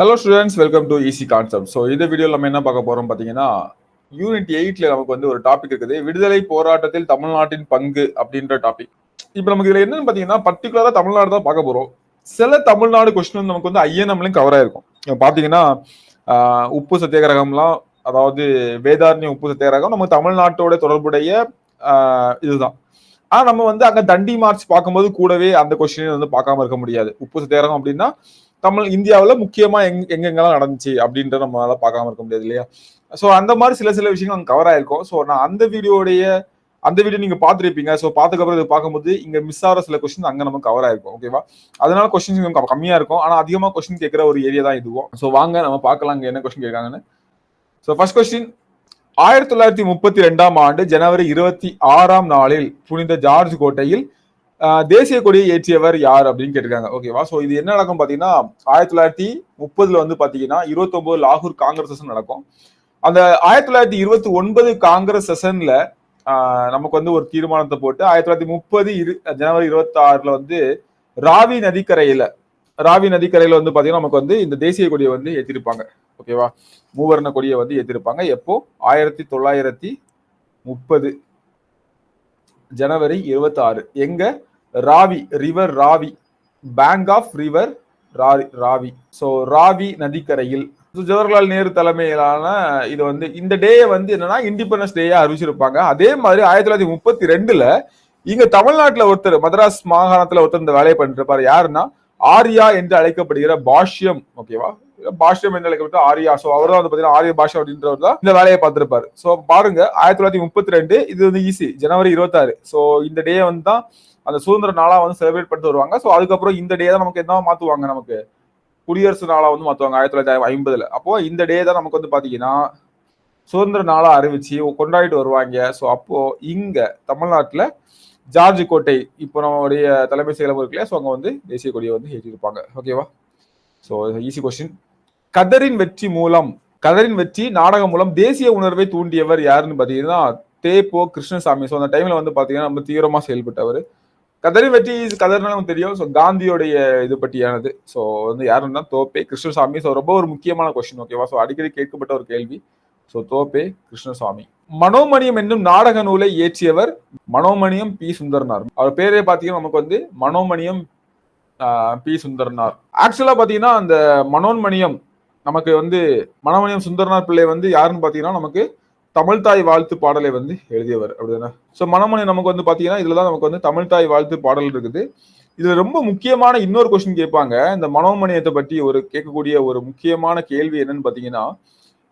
Hello students welcome to easy concept so இந்த video நம்ம என்ன பார்க்க போறோம் பார்த்தீங்கன்னா யூனிட் எயிட்ல நமக்கு வந்து ஒரு டாபிக் இருக்குது. விடுதலை போராட்டத்தில் தமிழ்நாட்டின் பங்கு அப்படின்ற டாபிக் இப்போ நமக்கு இதுல என்னன்னு பார்த்தீங்கன்னா பர்டிகுலராக தமிழ்நாடு தான் பார்க்க போறோம். சில தமிழ்நாடு கொஸ்டின் வந்து நமக்கு வந்து ஐஎன்எம்லையும் கவர் ஆயிருக்கும். இப்போ பார்த்தீங்கன்னா உப்பு சத்தியாகிரகம்லாம் அதாவது வேதாரண்ய உப்பு சத்தியாகிரகம் நம்ம தமிழ்நாட்டோட தொடர்புடைய இதுதான். ஆனா நம்ம வந்து அங்க தண்டி மார்ச் பார்க்கும்போது கூடவே அந்த கொஸ்டின் வந்து பார்க்காம இருக்க முடியாது. உப்பு சத்தியாகிரகம் அப்படின்னா தமிழ் இந்தியாவில் முக்கியமாக எங் எங்கெங்கெல்லாம் நடந்துச்சு அப்படின்றத நம்மளால பார்க்காம இருக்க முடியாது இல்லையா? ஸோ அந்த மாதிரி சில சில விஷயங்கள் அங்கே கவர் ஆயிருக்கும். ஸோ நான் அந்த வீடியோடைய அந்த வீடியோ நீங்க பார்த்துருப்பீங்க. ஸோ பார்த்துக்கப்புறம் இது பார்க்கும்போது இங்க மிஸ் ஆகிற சில கொஸ்டின் அங்கே நமக்கு கவர் ஆயிருக்கும். ஓகேவா அதனால கொஸ்டின்ஸ் கம்மியா இருக்கும். ஆனால் அதிகமாக கொஸ்டின் கேட்குற ஒரு ஏரியா தான் இதுவும். ஸோ வாங்க நம்ம பார்க்கலாம் இங்கே என்ன கொஸ்டின் கேட்காங்கன்னு. ஸோ ஃபர்ஸ்ட் கொஸ்டின் ஆயிரத்தி தொள்ளாயிரத்தி முப்பத்தி ரெண்டாம் ஆண்டு ஜனவரி இருபத்தி ஆறாம் நாளில் புனித ஜார்ஜ் கோட்டையில் தேசிய கொடியை ஏற்றியவர் யார் அப்படின்னு கேட்டிருக்காங்க. ஓகேவா ஸோ இது என்ன நடக்கும் பார்த்தீங்கன்னா ஆயிரத்தி தொள்ளாயிரத்தி முப்பதுல வந்து பார்த்தீங்கன்னா இருபத்தொன்பது லாகூர் காங்கிரஸ் செஷன் நடக்கும். அந்த ஆயிரத்தி தொள்ளாயிரத்தி இருபத்தி ஒன்பது காங்கிரஸ் செஷன்ல நமக்கு வந்து ஒரு தீர்மானத்தை போட்டு ஆயிரத்தி தொள்ளாயிரத்தி முப்பது இரு ஜனவரி இருபத்தி ஆறுல வந்து ராவி நதிக்கரையில ராவி நதிக்கரையில வந்து பாத்தீங்கன்னா நமக்கு வந்து இந்த தேசிய கொடியை வந்து ஏற்றிருப்பாங்க. ஓகேவா மூவர்ண கொடியை வந்து ஏற்றிருப்பாங்க. எப்போ? ஆயிரத்தி தொள்ளாயிரத்தி முப்பது. ஜனவரி இருபத்தி ஆறு எங்க? Ravi river Ravi. Bank of river Ravi. So Ravi நதிக்கரையில். ஜவஹர்லால் நேரு தலைமையிலான இது வந்து இந்த டேயை வந்து என்னன்னா இண்டிபெண்டன்ஸ் டேயா அறிவிச்சிருப்பாங்க. அதே மாதிரி ஆயிரத்தி தொள்ளாயிரத்தி முப்பத்தி ரெண்டுல இங்க தமிழ்நாட்டுல ஒருத்தர் மதராஸ் மாகாணத்துல ஒருத்தர் இந்த வேலையை பண்ணிட்டு இருப்பாரு. யாருன்னா ஆர்யா என்று அழைக்கப்படுகிற பாஷ்யம் ஓகேவா பாஷ்யம் என்ன அழைக்கப்பட்ட ஆரியா சோ அவர் தான் வந்து பாத்தீங்கன்னா ஆரிய பாஷா அப்படின்றவர் தான் இந்த வேலையை பார்த்திருப்பாரு. சோ பாருங்க ஆயிரத்தி தொள்ளாயிரத்தி முப்பத்தி ரெண்டு இது வந்து ஈஸி ஜனவரி இருபத்தாறு. சோ இந்த டே வந்து தான் அந்த சுதந்திர நாளா வந்து செலிப்ரேட் பண்ணிட்டு வருவாங்க. சோ அதுக்கப்புறம் இந்த டே தான் நமக்கு என்ன மாத்துவாங்க நமக்கு? குடியரசு நாளா வந்து மாத்துவாங்க ஆயிரத்தி தொள்ளாயிரத்தி ஐம்பதுல. அப்போ இந்த டே தான் நமக்கு வந்து பாத்தீங்கன்னா சுதந்திர நாளா அறிவிச்சு கொண்டாடிட்டு வருவாங்க. ஸோ அப்போ இங்க தமிழ்நாட்டுல ஜார்ஜ் கோட்டை இப்போ நம்மளுடைய தலைமை செயலம் இருக்குல்ல ஸோ அங்கே வந்து தேசிய கொடியை வந்து ஏற்றிருப்பாங்க. ஓகேவா ஸோ ஈஸி கொஸ்டின் கதரின் வெற்றி மூலம் கதரின் வெற்றி நாடகம் மூலம் தேசிய உணர்வை தூண்டியவர் யாருன்னு பார்த்தீங்கன்னா தேப்போ கிருஷ்ணசாமி. ஸோ அந்த டைம்ல வந்து பார்த்தீங்கன்னா நம்ம தீவிரமாக செயல்பட்டவர். கதரின் வெற்றி கதர்னால நமக்கு தெரியும். ஸோ காந்தியோடைய இது பற்றியானது. ஸோ வந்து யாருன்னா தோப்பே கிருஷ்ணசாமி. ஸோ ரொம்ப ஒரு முக்கியமான கொஸ்டின் ஓகேவா ஸோ அடிக்கடி கேட்கப்பட்ட ஒரு கேள்வி. ஸோ தோப்பே கிருஷ்ணசாமி. மனோமணியம் என்னும் நாடக நூலை இயற்றியவர் மனோமணியம் பி சுந்தரனார். அவர் பேரே பார்த்தீங்கன்னா நமக்கு வந்து மனோமணியம் பி சுந்தரனார். ஆக்சுவலா பார்த்தீங்கன்னா அந்த மனோன்மணியம் நமக்கு வந்து மனோமணியம் சுந்தரனார் பிள்ளை வந்து யாருன்னு பார்த்தீங்கன்னா நமக்கு தமிழ்தாய் வாழ்த்து பாடலை வந்து எழுதியவர். அப்படிதானே? ஸோ மனமணி நமக்கு வந்து பார்த்தீங்கன்னா இதில் தான் நமக்கு வந்து தமிழ்தாய் வாழ்த்து பாடல் இருக்குது. இதில் ரொம்ப முக்கியமான இன்னொரு கொஸ்டின் கேட்பாங்க. இந்த மனோமணியத்தை பற்றி ஒரு கேட்கக்கூடிய ஒரு முக்கியமான கேள்வி என்னன்னு பார்த்தீங்கன்னா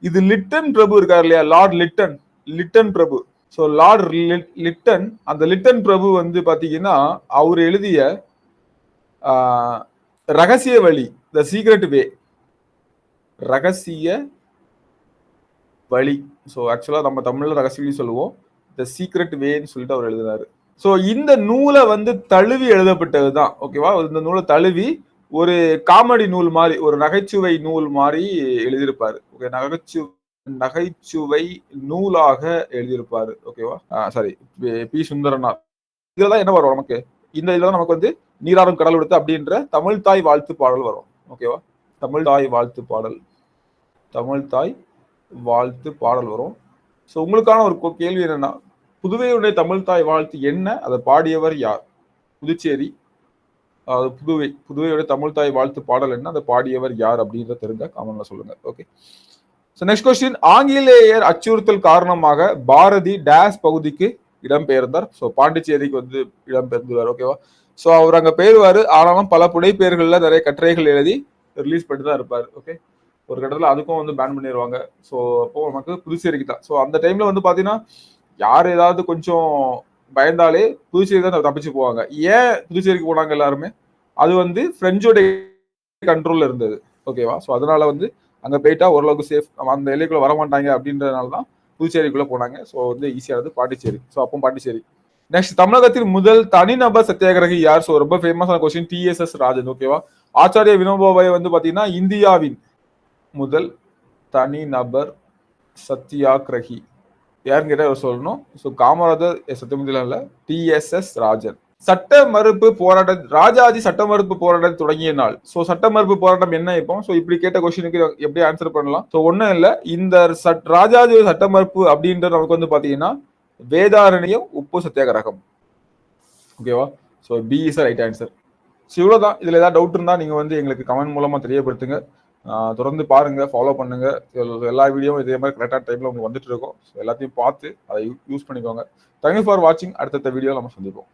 இது லிட்டன் பிரபு இருக்கார் இல்லையா? Lord Lytton. லிட்டன் பிரபு. ஸோ லார்ட் லிட்டன் அந்த லிட்டன் பிரபு வந்து பார்த்தீங்கன்னா அவர் எழுதிய ரகசிய வழி த சீக்ரெட் வே ரகசிய வழி. ஸோ ஆக்சுவலாக நம்ம தமிழ்ல ரகசியம்னு சொல்லுவோம். த சீக்ரெட் வேன்னு சொல்லிட்டு அவர் எழுதினாரு. ஸோ இந்த நூலை வந்து தழுவி எழுதப்பட்டது தான் ஓகேவா இந்த நூலை தழுவி ஒரு காமெடி நூல் மாதிரி ஒரு நகைச்சுவை நூல் மாதிரி எழுதியிருப்பாரு. ஓகே நகைச்சு நகைச்சுவை நூலாக எழுதியிருப்பாரு. ஓகேவா சாரி பி சுந்தரனார். இதுல தான் என்ன வரும் நமக்கு? இந்த இதுல தான் நமக்கு வந்து நீராறும் கடல் விடுத்து அப்படின்ற தமிழ் தாய் வாழ்த்து பாடல் வரும். ஓகேவா தமிழ் தாய் வாழ்த்து பாடல். தமிழ் தாய் வாழ்த்து பாடல் வரும். ஸோ உங்களுக்கான ஒரு கேள்வி என்னன்னா புதுவையுடைய தமிழ் தாய் வாழ்த்து என்ன? அதை பாடியவர் யார்? புதுச்சேரி. புதுவை புதுவையுடைய தமிழ் தாய் வாழ்த்து பாடல் என்ன? அதை பாடியவர் யார் அப்படின்றத தெரிஞ்சா காமன்ல சொல்லுங்க. ஓகே ஸோ நெக்ஸ்ட் கொஸ்டின் ஆங்கிலேயர் அச்சுறுத்தல் காரணமாக பாரதி டேஸ் பகுதிக்கு இடம்பெயர்ந்தார். ஸோ பாண்டிச்சேரிக்கு வந்து இடம்பெயர்ந்துள்ளார். ஓகேவா ஸோ அவர் அங்கே பெயர்வார் ஆனாலும் பல புனைப்பெயர்களில் நிறைய கட்டுரைகள் எழுதி ரிலீஸ் பண்ணி தான் இருப்பார். ஓகே ஒரு கட்டத்தில் அதுக்கும் வந்து பேன் பண்ணிடுவாங்க ஸோ அப்போ நமக்கு புதுச்சேரிக்கு தான் ஸோ அந்த டைம்ல வந்து பார்த்தீங்கன்னா யார் ஏதாவது கொஞ்சம் பயந்தாலே புதுச்சேரி தான் தப்பிச்சு போவாங்க. ஏன் புதுச்சேரிக்கு போனாங்க எல்லாருமே? அது வந்து ஃப்ரெஞ்சோட கண்ட்ரோல்ல இருந்தது. ஓகேவா ஸோ அதனால வந்து அங்கே போயிட்டா ஓரளவுக்கு சேஃப் அந்த எல்லைக்குள்ள வர மாட்டாங்க அப்படின்றதுனால தான் புதுச்சேரிக்குள்ளே போனாங்க. ஸோ வந்து ஈஸியானது பாண்டிச்சேரி. ஸோ அப்போ பாண்டிச்சேரி. நெக்ஸ்ட் தமிழகத்தின் முதல் தனிநபர் சத்தியாகிரகி யார்? ஸோ ரொம்ப ஃபேமஸான கொஸ்டின் டிஎஸ்எஸ் ராஜன். ஓகேவா ஆச்சாரிய வினோபாவை வந்து பார்த்தீங்கன்னா இந்தியாவின் முதல் தனிநபர் சத்தியாகிரகி யாருன்னு கேட்டால் சொல்லணும்? ஸோ காமராஜர் சத்தியமூர்த்திலாம் இல்லை. டிஎஸ்எஸ் ராஜன். சட்ட மறுப்பு போராட்டம் ராஜாஜி சட்ட மறுப்பு போராட்டம் தொடங்கிய நாள். ஸோ சட்ட மறுப்பு போராட்டம் என்ன இப்போ? ஸோ இப்படி கேட்ட கொஸ்டினுக்கு எப்படி ஆன்சர் பண்ணலாம்? ஸோ ஒன்றும் இல்லை. இந்த சட் ராஜாஜி சட்ட மறுப்பு அப்படின்றது நமக்கு வந்து பார்த்தீங்கன்னா வேதாரண்யம் உப்பு சத்தியாகிரகம். ஓகேவா so B is right answer so இவ்வளோதான் இதில் ஏதாவது டவுட் இருந்தால் நீங்கள் வந்து எங்களுக்கு கமெண்ட் மூலமாக தெரியப்படுத்துங்க. தொடர்ந்து பாருங்க ஃபாலோ பண்ணுங்க. எல்லா வீடியோவும் இதே மாதிரி கரெக்டான டைம்ல உங்களுக்கு வந்துட்டு இருக்கும். ஸோ எல்லாத்தையும் பார்த்து அதை யூஸ் பண்ணிக்கோங்க. தேங்க்யூ ஃபார் வாட்சிங் அடுத்தடுத்த வீடியோ நம்ம சந்திப்போம்.